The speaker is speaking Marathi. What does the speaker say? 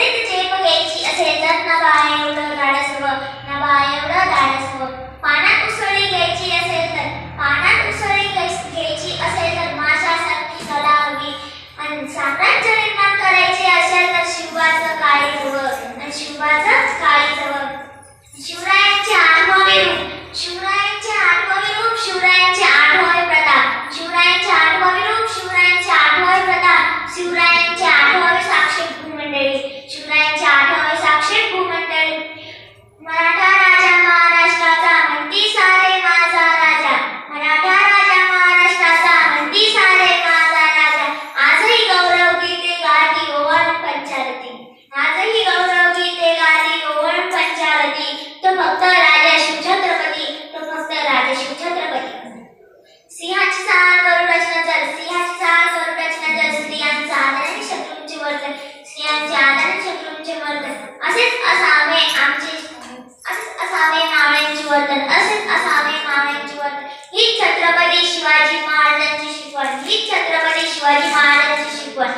झरीत झेप घ्यायची एवढं गाडसव नभा एवढं गाडसव पाण्यात उसळी घ्यायची असेल तर पाण्यात घ्यायची असेल तर माशासारखी कला हवी आणि साखरात वर्तन असेच असावे मानांची वर्तन ही छत्रपती शिवाजी महाराजांची शिकवण ही छत्रपती शिवाजी महाराजांची शिकवण.